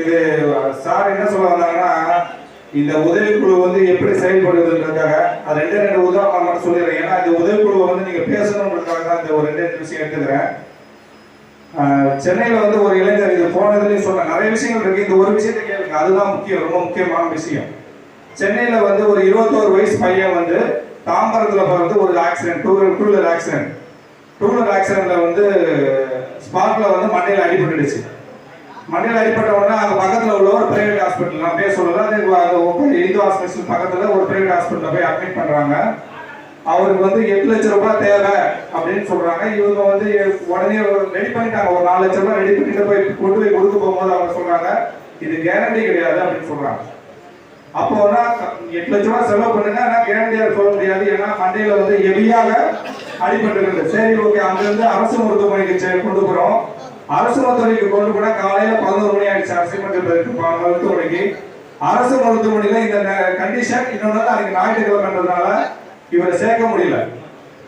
இது சார் என்ன சொல்ல வந்தாங்கன்னா இந்த உதவிக்குழு வந்து எப்படி செயல்படுவதுன்றதுக்காக அது ரெண்டு ரெண்டு உதாரணம் மட்டும் சொல்லிடுறேன். ஏன்னா இந்த உதவிக்குழுவை வந்து நீங்க பேசணுன்றதுக்காக தான் இந்த ஒரு ரெண்டு விஷயம் எடுத்துக்கிறேன். சென்னையில் சென்னையில வந்து ஒரு இளைஞர் இது போனதுலேயும் சொன்ன நிறைய விஷயங்கள் இருக்கு. இந்த ஒரு விஷயத்தை கேளுங்க. அதுதான் முக்கியம். ரொம்ப முக்கியமான விஷயம். சென்னையில வந்து ஒரு இருபத்தோரு வயசு பையன் வந்து தாம்பரத்தில் பிறந்து ஒரு accident two two wheeler accident two wheeler ஆக்சிடென்ட்ல வந்து ஸ்பாட்ல வந்து மண்டையில் அடிபட்டுடுச்சு. மண்ணில் அடிபட்ட உடனே அங்கே பக்கத்தில் உள்ள ஒரு பிரைவேட் ஹாஸ்பிட்டல் நான் பேர் சொல்லல அது இந்து ஹாஸ்பிட்டல் பக்கத்தில் ஒரு பிரைவேட் ஹாஸ்பிட்டலில் போய் அட்மிட் பண்ணுறாங்க அவருக்கு வந்து எட்டு லட்சம் ரூபாய் தேவை அப்படின்னு சொல்கிறாங்க இவங்க வந்து உடனே ரெடி பண்ணிட்டாங்க. ஒரு நாலு லட்சம் ரூபாய் ரெடி பண்ணிட்டு போய் கொண்டு போய் கொடுக்க போகும்போது அவங்க சொல்கிறாங்க இது கேரண்டி கிடையாது அப்படின்னு சொல்கிறாங்க அப்போ எட்டு லட்ச ரூபாய் செலவு பண்ணுங்க. ஆனால் கேரண்டியா சொல்ல முடியாது. ஏன்னா மண்டையில வந்து ஹெவியாக அடிபட்டு சரி ஓகே அங்கிருந்து அரசு மருத்துவமனைக்கு கொண்டு போறோம். அரசு மருத்துவமனைக்கு கொண்டு போனா காலையில பதினோரு மணி ஆயிடுச்சு. அரசு மருத்துவ- மருத்துவமனைக்கு அரசு மருத்துவமனையில இந்த கண்டிஷன் இன்னொன்னு வந்து அன்னைக்கு ஞாயிற்றுக்கிழமைன்றதுனால இவரை சேர்க்க முடியல.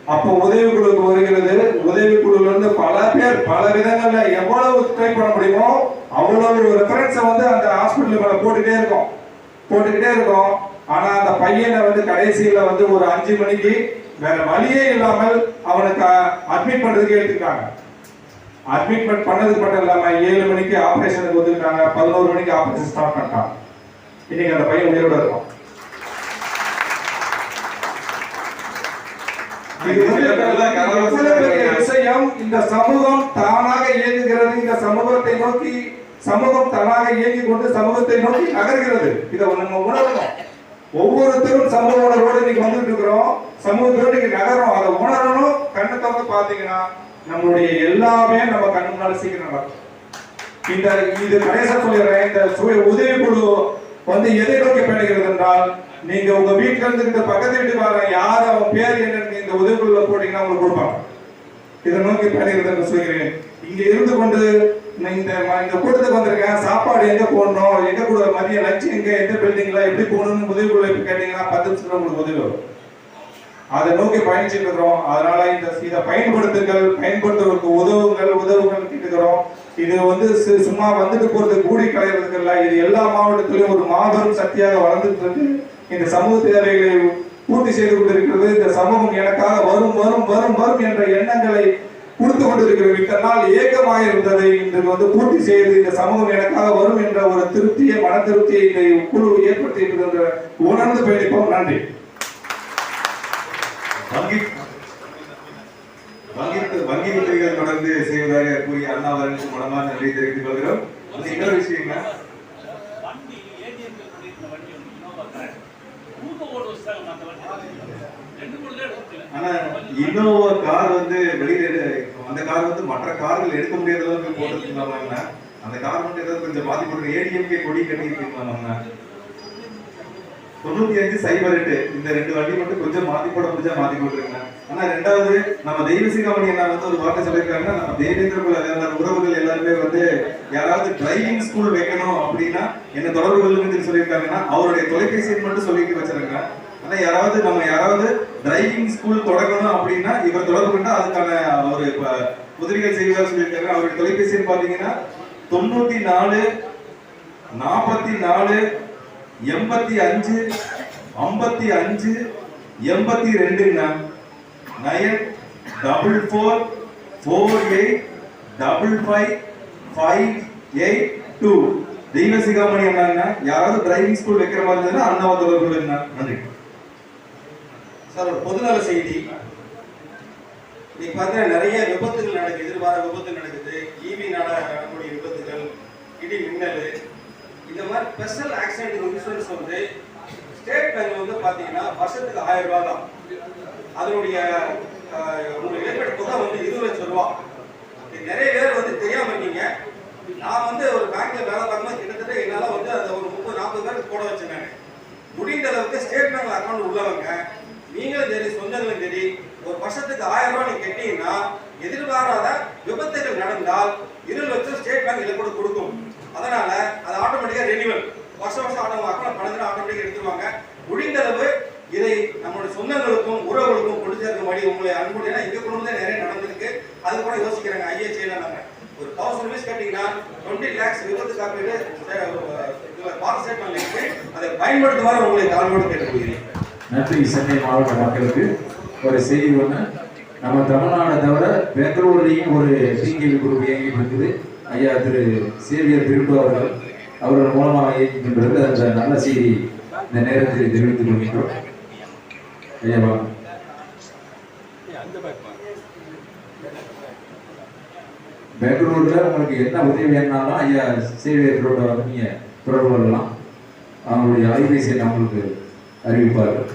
அப்போ உதவிக்குழுக்கு வருகிறது. உதவிக்குழுல இருந்து பல பேர் பல விதங்கள்ல எவ்வளவு ட்ரை பண்ண முடியுமோ அவ்வளவு ரெஃபரன்ஸை வந்து அந்த ஹாஸ்பிட்டல் மேல போட்டுட்டே இருக்கோம். போட்டுக்கிட்டே இருக்கோம். ஆனா அந்த பையனை வந்து கடைசியில வந்து ஒரு அஞ்சு மணிக்கு வேற வழியே இல்லாமல் அவனுக்கு அட்மிட் பண்றதுக்கு எடுத்துக்கிட்டாங்க அட்மிட்மெண்ட் பண்ணதுக்கு மட்டும் இல்லாம ஏழு மணிக்கு ஆபரேஷனுக்கு ஒதுக்கிட்டாங்க பதினோரு மணிக்கு ஆபரேஷன் ஸ்டார்ட் பண்ணிட்டாங்க இன்னைக்கு அந்த பையன் உயிரோட இருக்கும் விஷயம் இந்த சமூகம் தானாக இயங்குகிறது இந்த சமூகத்தை நோக்கி சமூகம் தானாக இயங்கிக் கொண்டு சமூகத்தை நோக்கி நகர்கிறது. இதை நம்ம உணரணும். ஒவ்வொருத்தரும் சமூக உணர்வோடு இன்னைக்கு வந்துட்டு இருக்கிறோம். சமூகத்தோடு இன்னைக்கு நகரும் அதை உணரணும். கண்ணை திறந்து பாத்தீங்கன்னா நம்மளுடைய எல்லாமே நம்ம கண் முன்னால சீக்கிரம் நடக்கும். இந்த இது கடைசியா சொல்லிடுறேன் இந்த சுய உதவி குழு வந்து எதை நோக்கி பயணிக்கிறது என்றால் நீங்க உங்க வீட்டுல இருந்து இந்த பக்கத்து வீட்டுக்காரன் யார் அவன் பேர் என்னன்னு இந்த உதவி குழுல போட்டீங்கன்னா உங்களுக்கு கொடுப்பாங்க. இதை நோக்கி பயணிக்கிறது என்று சொல்கிறேன். இங்க இருந்து கொண்டு இந்த இந்த கூட்டத்துக்கு வந்திருக்கேன். சாப்பாடு எங்க போடணும்? எங்க கூட மதிய லட்சம் எங்க? எந்த பில்டிங்ல எப்படி போகணும்னு உதவி குழு கேட்டீங்கன்னா பத்து நிமிஷம் உங்களுக்கு உதவி வரும். அதை நோக்கி பயணிச்சுட்டு இருக்கிறோம் அதனால இந்த இதை பயன்படுத்துங்கள் பயன்படுத்துவதற்கு உதவுங்கள் உதவுங்கள் கேட்டுக்கிறோம். இது வந்து சு- சும்மா வந்துட்டு போறது கூடி கலையிறதுக்கு இல்லை இது எல்லா மாவட்டத்திலும் ஒரு மாபெரும் சக்தியாக வளர்ந்துட்டு இருக்கு. இந்த சமூக தேவைகளை பூர்த்தி செய்து கொண்டிருக்கிறது. இந்த சமூகம் எனக்காக வரும் வரும் வரும் வரும் என்ற எண்ணங்களை கொடுத்து கொண்டிருக்கிறது இத்தனை நாள் ஏக்கமாக இருந்ததை இன்று வந்து பூர்த்தி செய்து இந்த சமூகம் எனக்காக வரும் என்ற ஒரு திருப்தியை மன திருப்தியை இந்த குழு ஏற்படுத்தி உணர்ந்து பயணிப்போம். நன்றி. வங்கி வங்கி வங்கி உதவிகள் தொடர்ந்து செய்வதாக கூறிய அண்ணா அவர்களுக்கு மனமான நன்றி தெரிவித்துக் கொள்கிறோம். இன்னொரு விஷயங்க. இன்னோவா கார் மற்ற ஆனா இன்னோவா கார் வந்து வெளியில அந்த கார் வந்து மற்ற கார்கள் எடுக்க முடியாத அளவுக்கு அந்த கார் மட்டும் ஏதாவது கொஞ்சம் மாத்தி ஏடிஎம்கே கொடி கட்டி தொண்ணூத்தி அஞ்சு சைபர் எட்டு. இந்த ரெண்டு வண்டி மட்டும் கொஞ்சம் மாத்தி போட முடிஞ்சா மாத்தி போட்டுருங்க. ஆனா ரெண்டாவது நம்ம தெய்வசிகாமணி என்ன வந்து ஒரு வார்த்தை சொல்லியிருக்காங்கன்னா நம்ம தேவேந்திர குல உறவுகள் எல்லாருமே வந்து யாராவது டிரைவிங் ஸ்கூல் வைக்கணும் அப்படின்னா என்ன தொடர்பு கொள்ளுங்கன்னு சொல்லியிருக்காங்கன்னா அவருடைய தொலைபேசி மட்டும் சொல்லிட்டு வச்சிருங்க. ஆனா யாராவது நம்ம யாராவது டிரைவிங் ஸ்கூல் தொடங்கணும் அப்படின்னா இவர் தொடர்பு கொண்டா அதுக்கான ஒரு உதவிகள் செய்வதாக சொல்லியிருக்காங்க. அவருடைய தொலைபேசி பாத்தீங்கன்னா தொண்ணூத்தி நாலு நாற்பத்தி நாலு எண்பத்தி அஞ்சு ஐம்பத்தி அஞ்சு எண்பத்தி ரெண்டுங்க. Nine double four four eight double five five eight two. Deivasigamani அண்ணாங்க. யாராவது டிரைவிங் ஸ்கூல் வைக்கிற மாதிரி இருந்ததுன்னா அண்ணா தொடர்பு கொள்ளுங்க நன்றி. சார் ஒரு பொதுநல செய்தி. இன்னைக்கு பார்த்தீங்கன்னா நிறைய விபத்துகள் நடக்குது எதிர்பாராத விபத்து நடக்குது. ஈவி நாட நடக்கக்கூடிய விபத்துகள் இடி மின்னல் மாதிரி ஸ்பெஷல் ஆக்சிடென்ட் இன்சூரன்ஸ் வந்து ஸ்டேட் பேங்க் வந்து பார்த்தீங்கன்னா வருஷத்துக்கு ஆயிரம் ரூபாய் தான். அதனுடைய அஹ், உங்களுடைய இழப்பீடு தொகை வந்து இருபது லட்சம் ரூபா. நிறைய பேர் வந்து தெரியாம இருக்கீங்க. நான் வந்து ஒரு பேங்க்ல வேலை பார்க்கும்போது கிட்டத்தட்ட என்னால வந்து அதை ஒரு முப்பது நாற்பது பேருக்கு போட வச்சேன் நான் முடிந்த அளவுக்கு ஸ்டேட் பேங்க் அக்கௌண்ட் உள்ளவங்க நீங்களும் சரி சொந்தங்களும் சரி ஒரு வருஷத்துக்கு ஆயிரம் ரூபாய் நீங்க கட்டிங்கன்னா எதிர்பாராத விபத்துகள் நடந்தால் இருபது லட்சம் ஸ்டேட் பேங்க் கூட கொடுக்கும். அதனால அது ஆட்டோமேட்டிக்காக ரெனியூவல் வருஷம் வருஷம் ஆட்டோ அக்கௌண்ட் பணத்தில் ஆட்டோமேட்டிக்காக எடுத்துருவாங்க. முடிந்த அளவு இதை நம்மளுடைய சொந்தங்களுக்கும் உறவுகளுக்கும் கொண்டு மாதிரி உங்களை அன்புடைய எங்க குடும்பத்தில் நிறைய நடந்திருக்கு. அது கூட யோசிக்கிறாங்க ஐயா செய்யலாம் நாங்க ஒரு தௌசண்ட் ருபீஸ் கேட்டிங்கன்னா டுவெண்ட்டி லேக்ஸ் விபத்து காப்பீடு பாஸ் ஸ்டேட்மெண்ட் அதை பயன்படுத்துமாறு உங்களை தாழ்வோடு கேட்டுக்கொள்கிறேன். நன்றி சென்னை மாவட்ட மக்களுக்கு. ஒரு செய்தி ஒன்று நம்ம தமிழ்நாடை தவிர பெங்களூர்லேயும் ஒரு டிகேவி குரூப் இயங்கிட்டு இருக்குது. ஐயா திரு சேவியர் திருட்டு அவர்கள் அவர்கள் மூலமாக இயங்கின்றது அந்த நல்ல செய்தி இந்த நேரத்தில் தெரிவித்துக் கொள்கின்றோம். ஐயா பெங்களூரில் பெங்களூர்ல உங்களுக்கு என்ன உதவி வேணாலும் ஐயா சேவியர் திருட்டு நீங்கள் தொடர்பு கொள்ளலாம். அவங்களுடைய அலைபேசி எண் அறிவிப்பார்கள்.